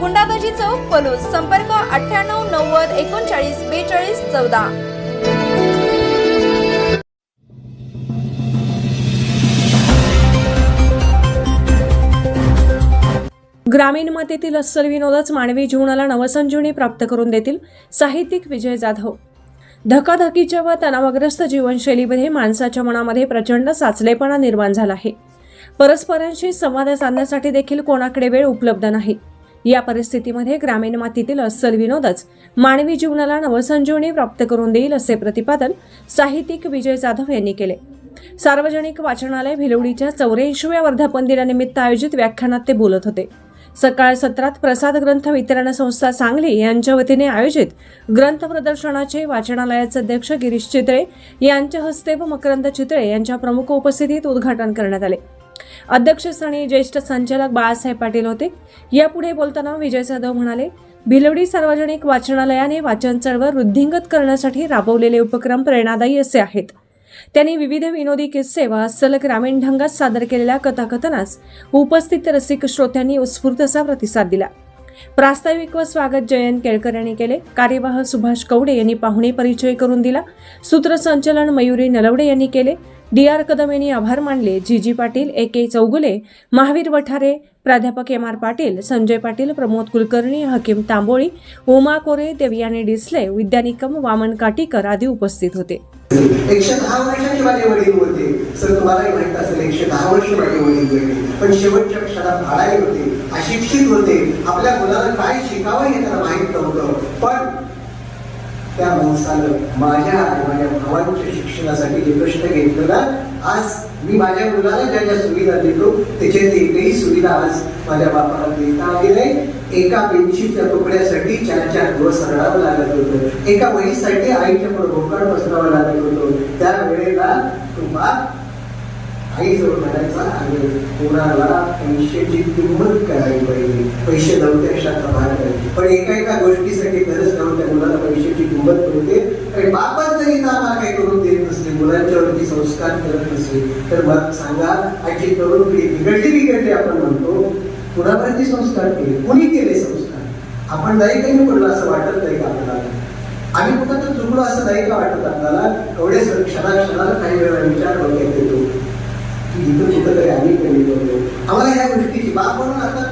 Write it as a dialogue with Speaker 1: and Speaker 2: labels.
Speaker 1: गुंडाबाजी चौक पलूस संपर्क अठ्ठ्याण्णव नव्वद एकोणचाळीस बेचाळीस चौदा.
Speaker 2: ग्रामीण मातेतील अस्सल विनोदच मानवी जीवनाला नवसंजीवनी प्राप्त करून देतील साहित्यिक विजय जाधव. धकाधकीच्या व तणावग्रस्त जीवनशैलीमध्ये माणसाच्या मनामध्ये प्रचंड साचलेपणा निर्माण झाला आहे. परस्परांशी संवाद साधण्यासाठी देखील कोणाकडे वेळ उपलब्ध नाही. या परिस्थितीमध्ये ग्रामीण मातीतील अस्सल विनोदच मानवी जीवनाला नवसंजीवनी प्राप्त करून देईल असे प्रतिपादन साहित्यिक विजय जाधव यांनी केले. सार्वजनिक वाचनालय भिलवडीच्या चौऱ्याऐंशीव्या वर्धापन दिनानिमित्त आयोजित व्याख्यानात ते बोलत होते. सकाळ सत्रात प्रसाद ग्रंथ वितरण संस्था सांगली यांच्या वतीने आयोजित ग्रंथ प्रदर्शनाचे वाचनालयाचे अध्यक्ष गिरीश चितळे यांच्या हस्ते व मकरंद चितळे यांच्या प्रमुख उपस्थितीत उद्घाटन करण्यात आले. अध्यक्षस्थानी ज्येष्ठ संचालक बाळासाहेब पाटील होते. यापुढे बोलताना विजय जाधव म्हणाले भिलवडी सार्वजनिक वाचनालयाने वाचन चळवळ वृद्धिंगत करण्यासाठी राबवलेले उपक्रम प्रेरणादायी असे आहेत. त्यांनी विविध विनोदी किस्से व अस्सल ग्रामीण ढंगात सादर केलेल्या कथाकथनास उपस्थित रसिक श्रोत्यांनी उत्स्फूर्त असा प्रतिसाद दिला. प्रास्ताविक व स्वागत जयंत केळकर यांनी केले. कार्यवाह सुभाष कवडे यांनी पाहुणे परिचय करून दिला. सूत्रसंचलन मयुरी नलवडे यांनी केले. डी आर कदम यांनी आभार मानले. जी जी पाटील ए के चौगुले महावीर वठारे प्राध्यापक एम आर पाटील संजय पाटील प्रमोद कुलकर्णी हकीम तांबोळी उमा कोरे देवयानी डिसले विद्यानिकम वामन काटीकर आदी उपस्थित होते.
Speaker 3: एकशे दहा वर्षाचे माझे वडील होते. सर तुम्हालाही माहीत असेल एकशे दहा वर्ष माझे वडील होते. पण शेवटच्या क्षणात भाडाई होते. अशिक्षित होते. आपल्या मुलाला काय शिकावं हे त्यांना माहीत नव्हतं. पण त्या माणसानं माझ्या आणि माझ्या भावांच्या शिक्षणासाठी जे कष्ट घेतलेला आज मी माझ्या मुलाला ज्या ज्या सुविधा देतो त्याच्यात एकही सुविधा आज माझ्या बापाला देता आली नाही. एका बेडशीटच्या तुकड्यासाठी चार चार दिवस रडावं लागत होतं. एका वहीसाठी आईच्या पुढे भोकाड पसरावं लागत होतं. त्या वेळेला तो बाप आईजवळ म्हणायचा आणि कोणाला पैशाची किंमत करायला पाहिजे? पैसे नव्हते अशाचा भाग पण एका एका गोष्टीसाठी गरज त्याची किंमत कळते आणि बापात जरी आम्हाला काही करून देत नसले मुलांच्यावरती संस्कार करत नसले तर मग सांगा आजची तरुण पिढी बिघडली बिघडली आपण म्हणतो. कुणावरती संस्कार केले? कुणी केले संस्कार? आपण नाही काही पडलो असं वाटत नाही का आपल्याला? आम्ही कुठं तर चुकलो असं नाही का वाटत आपल्याला एवढे क्षणा क्षणाला काही वेळा विचार डोक्यात येतो. की इथं कुठं तरी आम्ही कमी करतो. आम्हाला ह्या गोष्टीची बाप म्हणून आता